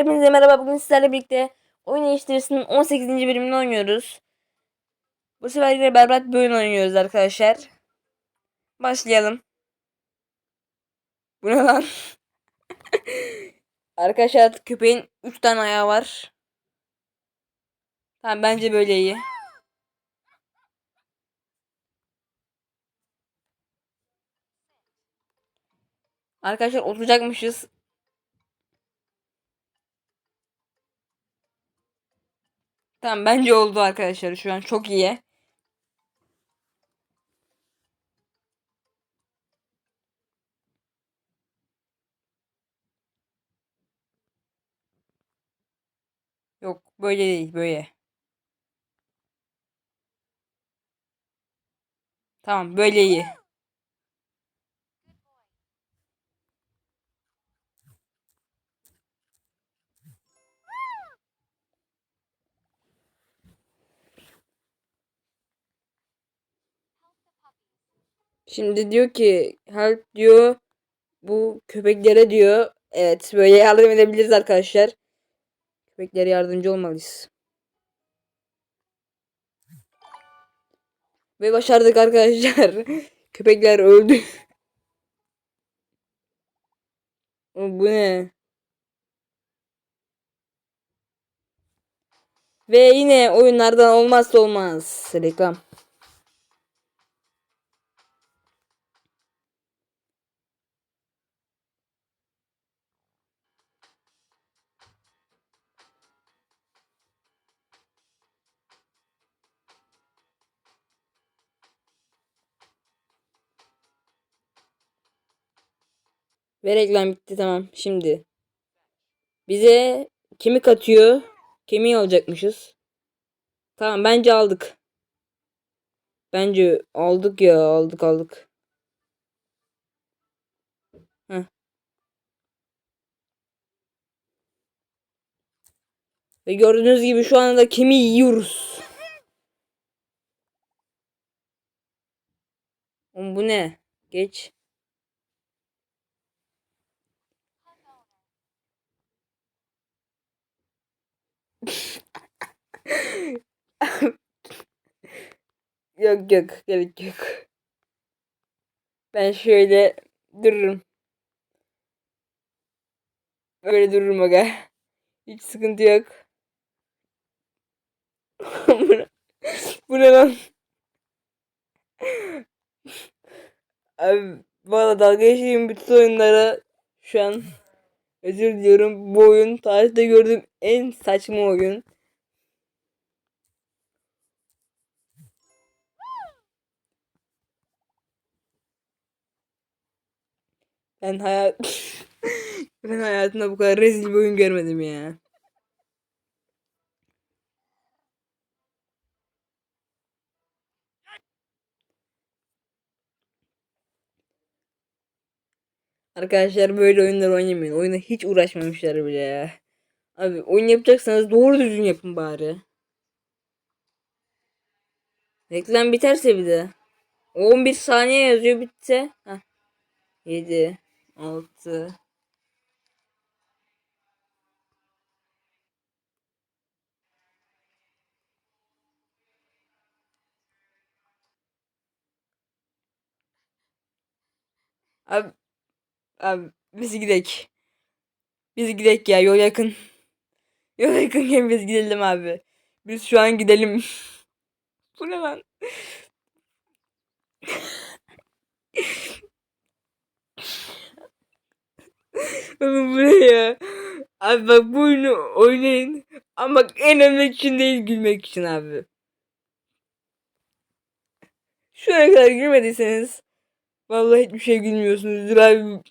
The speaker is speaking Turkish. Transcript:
Hepinize merhaba. Bugün sizlerle birlikte Oyun Eleştirisi'nin 18. bölümünü oynuyoruz. Bu sefer yine berbat bir oyun oynuyoruz arkadaşlar. Başlayalım. Bu ne lan? arkadaşlar köpeğin 3 tane ayağı var. Tamam bence böyle iyi. Arkadaşlar oturacakmışız. Tamam bence oldu arkadaşlar şu an çok iyi. Yok böyle değil böyle. Tamam böyle iyi. Şimdi diyor ki help diyor bu köpeklere diyor. Evet böyle yardım edebiliriz arkadaşlar. Köpeklere yardımcı olmalıyız. Ve başardık arkadaşlar. Köpekler öldü. Bu ne? Ve yine oyunlardan olmazsa olmaz. Reklam. Ve reklam bitti tamam. Şimdi bize kemik atıyor. Kemiği alacakmışız. Tamam bence aldık. Bence aldık ya aldık aldık. Heh. Ve gördüğünüz gibi şu anda kemiği yiyoruz. Oğlum bu ne? Geç. Yok yok gerek yok. Ben şöyle dururum. Böyle dururum aga. Hiç sıkıntı yok. bu ne, lan? Abi valla dalga geçtiğim bütün oyunlara şu an özür diliyorum. Bu oyun tarihte gördüğüm en saçma oyun. Ben hayat ben hayatımda bu kadar rezil bir oyun görmedim ya. Arkadaşlar böyle oyunlar oynamayın. Oyuna hiç uğraşmamışlar bile ya. Abi oyun yapacaksanız doğru düzgün yapın bari. Reklam biterse bir de. 11 saniye yazıyor bitse. Heh. 7 6 Abi, abi biz gidek. Biz gidek ya yol yakın. Yol yakınken biz gidelim abi. Biz şu an gidelim. Bu ne lan? Oğlum bu ne ya? Abi bak bu oyunu oynayın. Ama bak en önemli için değil gülmek için abi. Şu ana kadar gülmediyseniz Vallahi hiçbir şey gülmüyorsunuzdur abi.